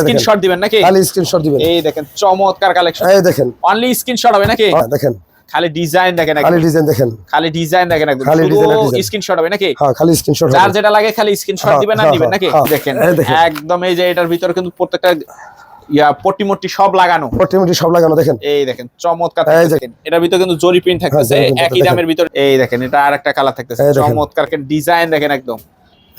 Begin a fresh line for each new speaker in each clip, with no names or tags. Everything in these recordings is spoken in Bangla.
স্ক্রিনশট দিবেন নাকি?
খালি স্ক্রিনশট দিবেন।
এই দেখেন চমৎকার কালেকশন
এই দেখেন।
অনলি স্ক্রিনশট হবে নাকি?
দেখেন।
খালি ডিজাইন দেখেন
খালি
একদম
ডিজাইন দেখেন।
খালি ডিজাইন দেখেন একদম।
খালি
শুধু
design আর design।
স্ক্রিনশট হবে নাকি?
হ্যাঁ খালি স্ক্রিনশট
যার যেটা লাগে খালি স্ক্রিনশট দিবেন আর দিবেন নাকি? দেখেন।
এই
একদম এই যে এটার ভিতরে কিন্তু প্রত্যেকটা ইয়া পট্টি মট্টি সব লাগানো।
মোটামুটি সব লাগানো দেখেন।
এই দেখেন চমৎকার দেখেন। এটার ভিতরে কিন্তু জরি প্রিন্ট থাকতেছে
হ্যাঁ, print
একই দামের ভিতরে। এই দেখেন এটা আরেকটা কালার থাকতেছে চমৎকার ডিজাইন দেখেন একদম।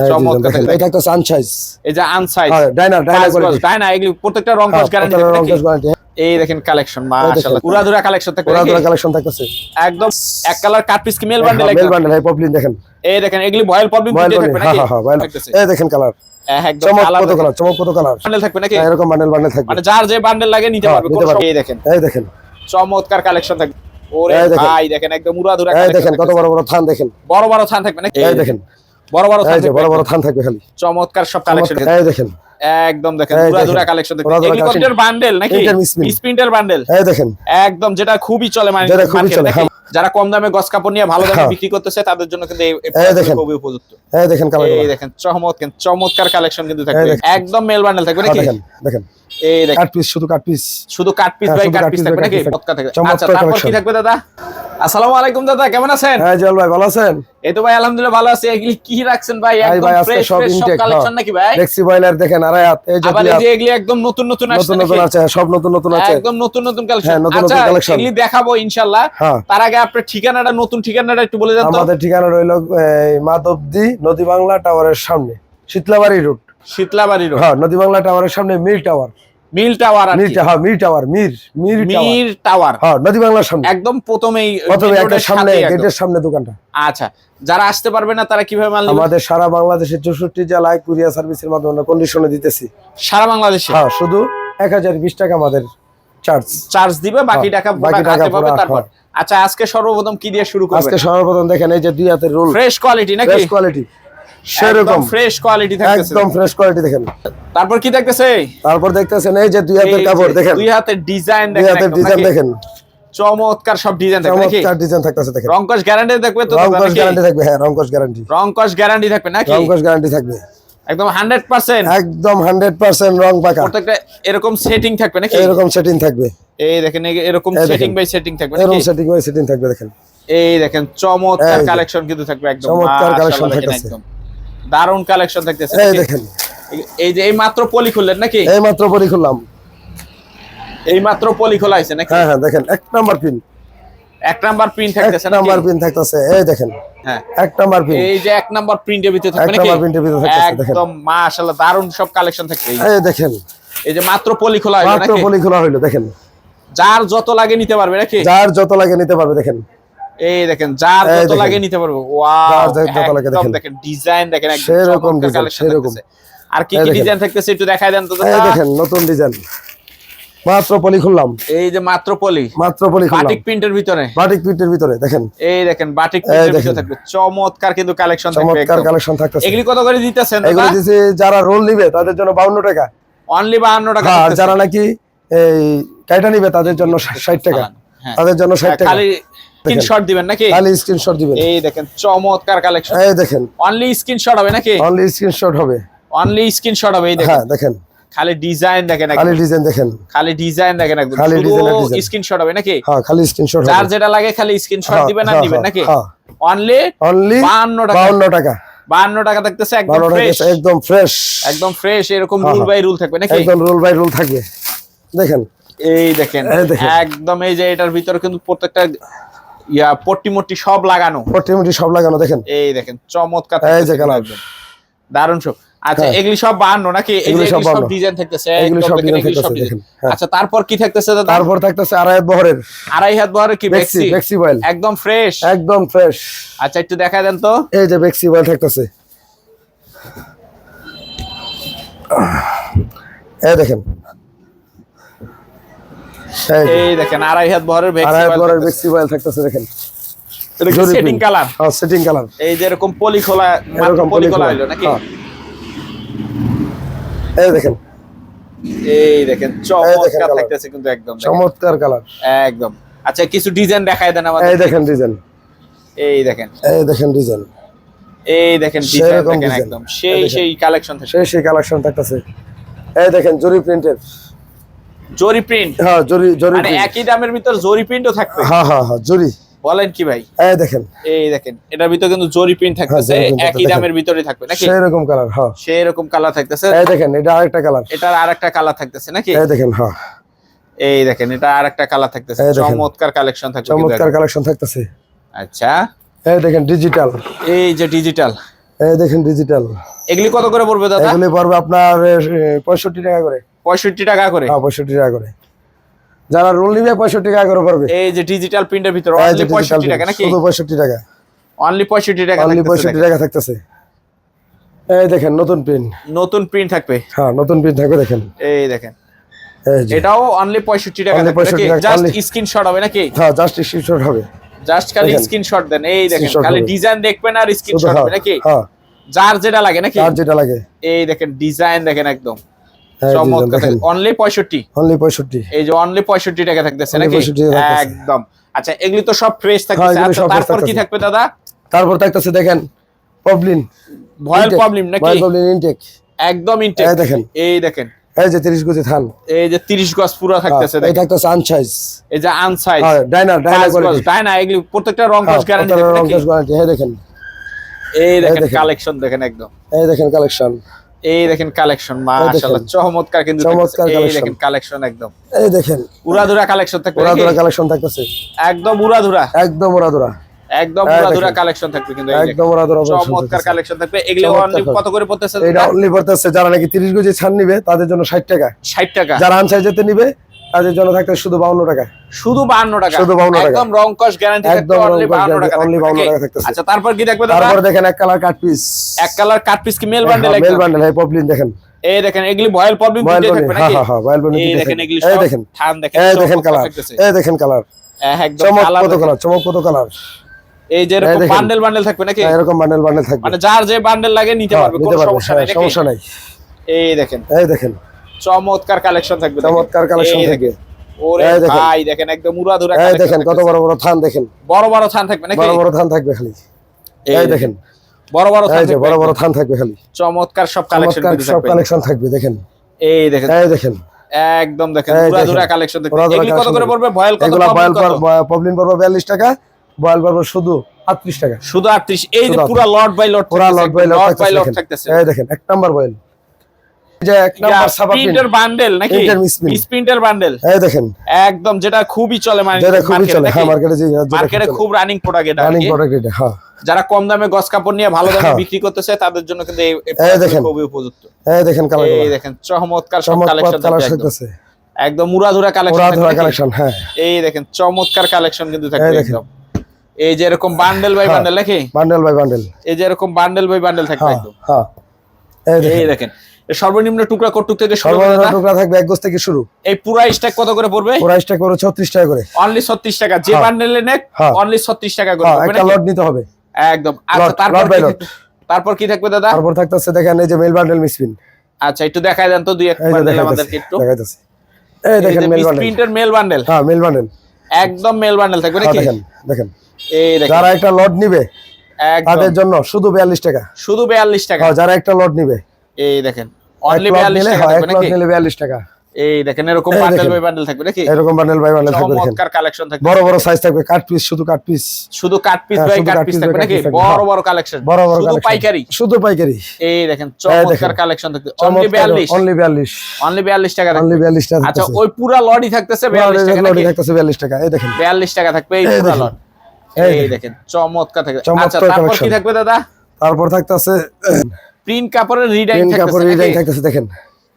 এই ডিজাইন
চমৎকার
দেখেন
দেখেন।
এটা একটা সানসাইজ
এই যে আনসাইজ
ডাইনার ডাইনার কোয়ালিটি
তাই না এগুলি প্রত্যেকটা রং গ্যারান্টি
গ্যারান্টি
এই দেখেন কালেকশন মাশাআল্লাহ।
দেখেন।
কালেকশন থাকবে
ওরা কালেকশন থাকতেছে।
একদম এক কালার কাট পিস কি মেল বান্ডেল
মেল বান্ডেল এই পপলিন দেখেন।
এই দেখেন এগুলি ভয়েল প্রবলেম
বয়েল
থাকবে নাকি?
হ্যাঁ হ্যাঁ। এই দেখেন কালার
একদম
চমক
কালার
কত কালার চমক কত কালার
বান্ডেল থাকবে নাকি?
এরকম বান্ডেল বান্ডেল থাকবে।
মানে যার যে বান্ডেল লাগে নিতে
হ্যাঁ,
পারবে
নিতে
কোনো
পারবে।
সমস্যা- এই দেখেন।
এই দেখেন।
চমৎকার কালেকশন থাকবে। ওরে। ভাই দেখেন একদম উড়াধুরা
দেখেন কত বড় বড় থান দেখেন।
বড় বড় থান থাকবে নাকি?
এই দেখেন।
বড় বড় থান
বড় বড়
একদম।
থান থাকবে খালি
চমৎকার সব কালেকশন
এই দেখেন
একদম দেখেন
দেখেন।
কালেকশন দেখেন। কোনটার বান্ডেল নাকি। স্প্রিন্টের বান্ডেল
এই দেখেন
একদম যেটা খুবই চলে মানে
যেটা খুবই চলে, হ্যাঁ।
যারা কম দামে গস কাপড় নিয়ে ভালো দামে
হ্যাঁ।
বিক্রি করতেছে তাদের জন্য কিন্তু এই-
দেখেন।
খুবই উপযুক্ত
এই দেখেন
এই দেখেন চমৎকার চমৎকার কালেকশন কিন্তু থাকবে একদম মেল বান্ডেল থাকবে নাকি
দেখেন দেখেন
এই দেখেন।
কাট পিস শুধু কাট পিস
শুধু কাট পিস
হ্যাঁ,
কাট পিস থাকবে নাকি?
piece থাকবে।
পটকা থাকবে।
চমৎকার
আচ্ছা তারপর কি থাকবে দাদা? আসসালামু আলাইকুম দাদা কেমন আছেন?
হ্যাঁ জল ভাই ভালো আছেন?
এই তো ভাই আলহামদুলিল্লাহ ভালো আছি। এগুলি কি রাখছেন ভাই?
ভাই
একদম
ভাই আজকে সব ইনটেক
কালেকশন নাকি ভাই?
দেখছি বয়লার দেখেন আড়াই হাত এই যে
আবার এই যে এগুলি একদম নতুন নতুন আসছে
নতুন নতুন আছে সব নতুন নতুন আছে।
একদম নতুন নতুন কালেকশন
হ্যাঁ, নতুন
আচ্ছা
নতুন collection।
এগুলি দেখাবো ইনশাআল্লাহ।
হ্যাঁ।
তার আগে আপনার ঠিকানাটা নতুন ঠিকানাটা একটু বলে দেন তো।
আমাদের ঠিকানা রইল মাধবদী নদী বাংলা টাওয়ারের সামনে শীতলাবাড়ি রোড
শীতলাবাড়ি রোড
হ্যাঁ নদী বাংলা টাওয়ারের সামনে মিল টাওয়ার
মিল টাওয়ার আর
মির
কি?
টা- হ্যাঁ টাওয়ার মির মির
মির টাওয়ার।
হ্যাঁ নদী বাংলার সামনে।
একদম প্রথমেই
প্রথমে একটা সামনে গেটের সামনে দোকানটা।
আচ্ছা যারা আসতে পারবে না তারা কীভাবে মাল?
আমাদের সারা বাংলাদেশের চৌষট্টি জেলায় কুরিয়ার সার্ভিসের মাধ্যমে কন্ডিশনে দিতেছি।
সারা বাংলাদেশে?
হ্যাঁ শুধু এক হাজার বিশ টাকা আমাদের চার্জ
চার্জ দিবে বাকি
হ্যাঁ,
টাকা
বাকি
বাকি
টাকা
পাবে তারপর। আচ্ছা আজকে সর্বপ্রথম কি দিয়ে শুরু করবেন?
আজকে সর্বপ্রথম দেখেন এই যে দুই হাতের রোল
ফ্রেশ কোয়ালিটি নাকি?
ফ্রেশ কোয়ালিটি সেরকম।
ফ্রেশ কোয়ালিটি থাকতেছে
একদম ফ্রেশ কোয়ালিটি দেখেন।
তারপর কি দেখতেছে?
তারপর দেখতেছেন এই যে দুই হাতের কাপড় দেখেন।
দুই হাতের ডিজাইন
দুই হাতের ডিজাইন দেখেন।
চমৎকার সব ডিজাইন থাকবে নাকি?
চমৎকার ডিজাইন থাকতেছে দেখেন।
রংকশ গ্যারান্টি থাকবে তো
রংকশ গ্যারান্টি থাকবে হ্যাঁ রংকশ গ্যারান্টি
রংকশ গ্যারান্টি থাকবে নাকি?
রংকশ গ্যারান্টি থাকবে।
একদম হান্ড্রেড পার্সেন্ট
একদম হান্ড্রেড পার্সেন্ট রং পাকা।
প্রত্যেকটা এরকম সেটিং থাকবে নাকি?
এরকম সেটিং থাকবে।
এই দেখেন এরকম সেটিং বাই সেটিং থাকবে
এরকম সেটিং ওই সেটিং থাকবে দেখেন।
এই দেখেন চমৎকার কালেকশন কিন্তু থাকবে একদম।
চমৎকার collection থাকতেছে।
একদম। দারুণ কালেকশন থাকতেছে
এই দেখেন।
এই- যে এই মাত্র পলি খুললেন নাকি?
এই মাত্র পরি খুললাম।
এই মাত্র পলি খোলা নাকি?
হ্যাঁ হ্যাঁ দেখেন এক নাম্বার পিন
এক নাম্বার
এক
থাকতেছে নাকি?
নাম্বার পিন থাকতেছে এই দেখেন।
হ্যাঁ।
এক নাম্বার পিন
এই যে এক নাম্বার প্রিন্টের ভিতরে
এক
থাকবে নাকি?
নাম্বার প্রিন্টের ভিতরে থাকতেছে দেখেন।
একদম মাশাআল্লাহ দারুণ সব কালেকশন থাকবে এই-
দেখেন।
এই যে মাত্র পলি খোলা হলো
মাত্র পলি খোলা হইল দেখেন।
যার যত লাগে নিতে পারবে নাকি?
যার যত লাগে নিতে পারবে দেখেন।
এই দেখেন যার
এই
যত লাগে নিতে পারবে। ওয়াও একদম
দেখেন।
ডিজাইন দেখেন একদম
সেরকম।
আর কি কি ডিজাইন থাকতেছে একটু দেখাই দেন তো
এই দেখেন নতুন ডিজাইন মাত্র পলি খুললাম।
এই যে মাত্র পলি।
মাত্র পলি খুললাম।
বাটিক প্রিন্টের ভিতরে।
বাটিক প্রিন্টের ভিতরে দেখেন।
এই দেখেন বাটিক প্রিন্টের ভিতরে থাকবে। চমৎকার কিন্তু কালেকশন থাকবে
চমৎকার কালেকশন থাকতেছে।
এগুলি কত করে দিতেছেন
এগুলো দিছে যারা রোল নিবে তাদের জন্য বাউন্ন টাকা।
অনলি 52 টাকা
হ্যাঁ আর যারা নাকি এই কাইটা নিবে তাদের জন্য ষাট টাকা।
হ্যাঁ।
তাদের জন্য ষাট টাকা।
খালি স্ক্রিনশট দিবেন নাকি?
খালি স্ক্রিনশট দিবেন।
এই দেখেন চমৎকার কালেকশন
এই দেখেন।
অনলি স্ক্রিনশট হবে নাকি?
অনলি স্ক্রিনশট হবে।
অনলি স্ক্রিনশট হবে এই দেখেন।
হ্যাঁ দেখেন।
খালি ডিজাইন দেখেন
খালি ডিজাইন দেখেন।
খালি ডিজাইন দেখেন একদম।
খালি design।
স্ক্রিনশট হবে নাকি?
হ্যাঁ খালি স্ক্রিনশট
যার যেটা লাগে খালি স্ক্রিনশট
হ্যাঁ,
দিবেন আর
হ্যাঁ,
দিবেন
হ্যাঁ,
নাকি?
হ্যাঁ।
অনলি
অনলি
52 টাকা।
বাউন্ন টাকা।
52 টাকা থাকতেছে একদম ফ্রেশ
একদম ফ্রেশ
একদম ফ্রেশ এরকম রুল। বাই রুল থাকবে নাকি?
একদম রুল বাই রুল থাকবে। দেখেন।
এই দেখেন। একদম এই যে এটার ভিতরে কিন্তু প্রত্যেকটা ইয়া পট্টি মট্টি সব লাগানো।
মোটামুটি সব লাগানো দেখেন।
এই দেখেন চমৎকার
এই যে কালার।
দারুণ সব আচ্ছা
হ্যাঁ।
এগুলি সব বাহান্ন নাকি? এই যে
এগুলি সব 52
ডিজাইন থাকতেছে
এগুলি সব ডিজাইন হ্যাঁ।
আচ্ছা তারপর কি থাকতেছে দাদা?
তারপর থাকতেছে আড়াই বহরের।
আড়াই হাত বহরে কি
বেক্সি
বেক্সি
বয়েল
একদম ফ্রেশ
একদম ফ্রেশ
আচ্ছা একটু দেখা দেন তো।
এই যে বেক্সি বয়েল থাকতেছে। এই দেখেন। এই
দেখেন আড়াই হাত বহরের
আড়াই বহরের
বেক্সি
বেক্সি বয়েল থাকতেছে দেখেন।
সেটিং কালার
হ্যাঁ সেটিং কালার
এই যে এরকম পলি খোলা
এরকম
পলি
পলি
খোলা
খোলা।
হলো নাকি।
এই দেখেন
এই দেখেন চমৎকার থাকতেছে কিন্তু একদম
চমৎকার কালার
একদম। আচ্ছা কিছু ডিজাইন দেখায় দেন আমাদের।
এই দেখেন ডিজাইন
এই দেখেন।
এই দেখেন ডিজাইন
এই দেখেন ডিজাইন দেখেন একদম। সেই সেই কালেকশন থাকে
সেই সেই কালেকশন থাকতেছে। এই দেখেন জরি প্রিন্টের
জরি প্রিন্ট
হ্যাঁ জরি জরি
মানে একই দামের ভিতর জরি প্রিন্টও থাকবে।
হ্যাঁ হ্যাঁ হ্যাঁ জরি।
বলেন কি ভাই?
এই দেখেন।
এই দেখেন এটার ভিতরে কিন্তু জরি প্রিন্ট থাকতেছে একই দামের ভিতরে থাকবে নাকি?
সেই রকম কালার হ্যাঁ।
সেই রকম কালার থাকতেছে।
এই দেখেন এটা আরেকটা কালার
এটার আরেকটা কালার থাকতেছে নাকি?
এই দেখেন হ্যাঁ।
এই দেখেন এটা আরেকটা কালার থাকতেছে। চমৎকার কালেকশন থাকবে
চমৎকার কালেকশন থাকতেছে।
আচ্ছা।
এই দেখেন ডিজিটাল
এই যে ডিজিটাল
এই দেখেন ডিজিটাল
এগুলি কত করে পড়বে দাদা?
এগুলি পড়বে আপনার পঁয়ষট্টি টাকা করে।
পঁয়ষট্টি টাকা করে।
হ্যাঁ পঁয়ষট্টি টাকা করে। যারা রোল নিবে পঁয়ষট্টি টাকা করে পড়বে।
এই যে ডিজিটাল প্রিন্টের ভিতরে অনলি পঁয়ষট্টি টাকা নাকি?
শুধু পঁয়ষট্টি টাকা।
অনলি পঁয়ষট্টি টাকা
অনলি পঁয়ষট্টি। টাকা থাকতেছে। এই দেখেন নতুন প্রিন্ট
নতুন প্রিন্ট থাকবে?
হ্যাঁ নতুন প্রিন্ট থাকবে দেখেন।
এই দেখেন। এটাও অনলি পঁয়ষট্টি টাকা নাকি? জাস্ট স্ক্রিনশট হবে নাকি?
হ্যাঁ জাস্ট স্ক্রিনশট হবে।
জাস্ট খালি। স্ক্রিনশট দেন। এই দেখেন খালি ডিজাইন দেখবেন আর স্ক্রিনশট
হ্যাঁ
হবে নাকি?
হ্যাঁ।
যার যেটা লাগে নাকি?
আর যেটা লাগে।
এই দেখেন ডিজাইন দেখেন একদম। অনলি পঁয়ষট্টি।
অনলি পঁয়ষট্টি।
এই যে অনলি পঁয়ষট্টি টাকা থাকতেছে নাকি?
65 টাকা থাকতেছে।
একদম। আচ্ছা এগুলি তো সব ফ্রেশ থাকতেছে।
হ্যাঁ,
আচ্ছা তারপর কি থাকবে দাদা?
তারপর থাকতেছে দেখেন পবলিন
ভয়েল প্রবলেম নাকি?
পবলিন ইনটেক
একদম ইনটেক
এই দেখেন।
এই দেখেন।
এই যে 30 গুজি থান।
এই যে 30 গজ পুরো থাকতেছে দেখেন।
থাকতেছে আনসাইজ
এই যে আনসাইজ
হ্যাঁ ডাইনার ডাইনার কোয়ালিটি
তাই এগুলি প্রত্যেকটা রং
হ্যাঁ
কস গ্যারান্টি
রং
নাকি?
গ্যারান্টি হ্যাঁ দেখেন।
এই দেখেন
দেখেন।
কালেকশন দেখেন একদম।
এই দেখেন কালেকশন
এই দেখেন কালেকশন মাশাআল্লাহ চমৎকার কিন্তু
চমৎকার।
এই দেখেন কালেকশন একদম।
এই দেখেন।
উড়াধুরা কালেকশন থাকবে
উড়াধুরা কালেকশন থাকতেছে।
একদম উড়াধুরা।
একদম উরাধুরা
একদম
উরাধুরা
উড়াধুরা কালেকশন থাকবে কিন্তু
একদম উড়াধুরা
চমৎকার কালেকশন থাকবে। এগুলো অনলি কত করে পড়তেছে?
এটা অনলি পড়তেছে যারা নাকি 30 গুজি ছাড় নিবে তাদের জন্য 60 টাকা।
60 টাকা।
যারা আনসাইজেতে নিবে তাদের জন্য থাকতে শুধু 52 টাকা
শুধু 52 টাকা?
শুধু 52 টাকা।
একদম রং কস গ্যারান্টি
একদম
অনলি 52 টাকা থাকবে
52 টাকা থাকতেছে।
আচ্ছা তারপর কি দাদা?
তারপর দেখেন এক কালার কাট পিস
এক কালার কাট পিস কি মেল বান্ডেল
মেল বান্ডেল এই পপলিন দেখেন।
এই দেখেন এগুলি ভয়েল থাকবে
হ্যাঁ
নাকি?
হ্যাঁ হ্যাঁ বনি
এই দেখেন এগুলি
এই দেখেন
থান দেখেন
এই দেখেন কালার এই দেখেন কালার
একদম
চমক
কালার
কত কালার চমক কত কালার
এই যে এরকম বান্ডেল বান্ডেল থাকবে নাকি?
এরকম বান্ডেল বান্ডেল থাকবে।
মানে যার যে বান্ডেল লাগে নিতে
হ্যাঁ,
পারবে কোনো
পারবে
সমস্যা
হ্যাঁ,
নেই?
সমস্যা নাই।
এই দেখেন।
এই দেখেন।
চমৎকার কালেকশন থাকবে
চমৎকার কালেকশন থাকবে।
ওরে ভাই দেখেন একদম উড়াধুরা
দেখেন কত বড় বড় থান দেখেন।
বড় বড় থান থাকবে নাকি?
বড় বড় থান থাকবে খালি। এই দেখেন।
বড় বড় থান থাকবে।
বড় বড় থান থাকবে খালি।
চমৎকার সব কালেকশন
সব কালেকশন থাকবে দেখেন।
এই দেখেন।
এই দেখেন।
একদম দেখেন উড়াধুরা কালেকশন এগুলি কত করে পড়বে? কত
বয়েল পবলিন পড়বে 42 টাকা বয়েল পড়বে শুধু 38 টাকা।
শুধু 38 এই যে পুরো লট বাই লট
পুরা লট বাই লট থাকতেছে
থাকতেছে।
এই দেখেন এক নাম্বার বয়েল
বান্ডেল নাকি?
Printer miss print।
প্রিন্টের বান্ডেল।
এই দেখেন।
একদম যেটা খুবই চলে
চলে হ্যাঁ মার্কেটে
খুব রানিং প্রোডাক্ট এটা
রানিং প্রোডাক্ট এটা হ্যাঁ।
যারা কম দামে গস কাপড় নিয়ে ভালো দামে
হ্যাঁ।
বিক্রি করতেছে তাদের জন্য কিন্তু এই এই
এই
product
দেখেন।
খুবই উপযুক্ত।
এই দেখেন কালার
এই দেখেন চমৎকার সব কালেকশন
কালার
একদম।
ওরা
কালেকশন
কালেকশন হ্যাঁ।
এই দেখেন চমৎকার কালেকশন কিন্তু
এই দেখেন।
একদম। এই যে এরকম বান্ডেল বাই। বান্ডেল নাকি?
বান্ডেল বাই বান্ডেল
এই যে এরকম বান্ডেল বাই বান্ডেল থাকবে
হ্যাঁ
একদম।
হ্যাঁ। এই দেখেন
সর্বনিম্ন টুকরা কটুক থেকে
সর্বনিম্ন টুকরা থাকবে এক গোছ থেকে শুরু।
এই পুরা স্ট্যাক কত করে পড়বে?
প্রাইসটা করে 36 টাকা করে।
অনলি 36 টাকা। যে
হ্যাঁ।
বান্ডেলে নেক
হ্যাঁ।
অনলি 36 টাকা করে
হ্যাঁ
পড়বে
একটা লট নিতে হবে।
একদম। আচ্ছা তারপর তারপর কি থাকবে দাদা?
তারপর থাকতেছে দেখেন এই যে মেল বান্ডেল মিসপিন
আচ্ছা একটু দেখাই দেন তো দুই এক বান্ডেল আমাদেরকে একটু।
দেখাইতেছে। এই দেখেন মেল বান্ডেল
প্রিন্টের মেল বান্ডেল
হ্যাঁ মেল বান্ডেল
একদম মেল বান্ডেল থাকবে
হ্যাঁ
নাকি?
দেখেন দেখেন।
এই দেখেন।
যারা একটা লট নিবে তাদের জন্য শুধু 42 টাকা।
শুধু 42 টাকা।
হ্যাঁ যারা একটা লট নিবে।
এই দেখেন অনলি 42 টাকা
এক
থাকবে
নিলে 42 টাকা।
এই দেখেন এরকম বান্ডেল বাই বান্ডেল থাকবে নাকি?
এরকম বান্ডেল বাই বান্ডেল থাকবে দেখেন।
চমৎকার কালেকশন থাকবে।
বড় বড় সাইজ থাকবে কাট পিস শুধু কাট পিস
শুধু কাট পিস
হ্যাঁ,
বাই কাট পিস থাকবে নাকি? বড়
হ্যাঁ।
বড় কালেকশন
বড় বড়
শুধু পাইকারি।
শুধু পাইকারি।
এই দেখেন
দেখেন।
চমৎকার কালেকশন থাকবে। অনলি 42
অনলি 42
অনলি 42 টাকা
অনলি 42 টাকা
আচ্ছা ওই পুরা লডই থাকতেছে 42 টাকা
লটে থাকতেছে 42 টাকা। এই দেখেন।
42 টাকা থাকবে এই। লট
দেখেন।
চমৎকার থাকবে। আচ্ছা তারপর কি। থাকবে দাদা?
তারপর থাকতেছে
প্রিন্ট কাপড়ের রিডাইং
পেন কাপড় রিডাইং থাকতেছে দেখেন।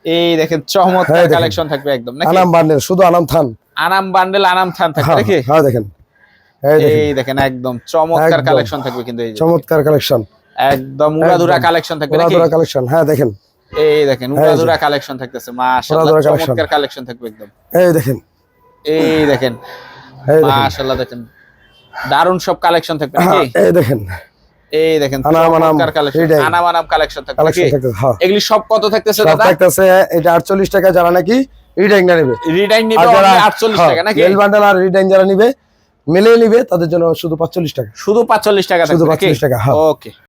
এই দেখেন চমৎকার
হ্যাঁ,
কালেকশন থাকবে একদম নাকি?
আনাম বান্ডেল শুধু আনাম থান।
আনাম বান্ডেল আনাম থান থাকবে
হ্যাঁ
নাকি?
হ্যাঁ দেখেন। এই দেখেন।
একদম চমৎকার কালেকশন থাকবে কিন্তু এই
চমৎকার কালেকশন
একদম উড়াধুরা। কালেকশন থাকবে নাকি?
ওরাদরা কালেকশন হ্যাঁ দেখেন।
এই দেখেন
এই যে।
উড়াধুরা কালেকশন থাকতেছে মাশাআল্লাহ চমৎকার কালেকশন থাকবে একদম।
এই দেখেন।
এই দেখেন মাশাআল্লাহ দেখেন। দারুণ সব কালেকশন থাকবে
হ্যাঁ,
নাকি
এই দেখেন।
এই দেখেন কালেকশন কালেকশন
হ্যাঁ।
এগুলি সব কত থাকতেছে দাদা?
থাকতেছে এটা 48 টাকা যারা নাকি রিডাইং না নেবে।
রিডাইং নিবে
আর যারা হ্যাঁ,
48 টাকা নাকি?
মেল বান্ডেল আর রিডাইং যারা নিবে মেলে নিবে তাদের জন্য শুধু 45 টাকা।
শুধু 45 টাকা
শুধু
থাকবে নাকি?
45 টাকা, হ্যাঁ।
ওকে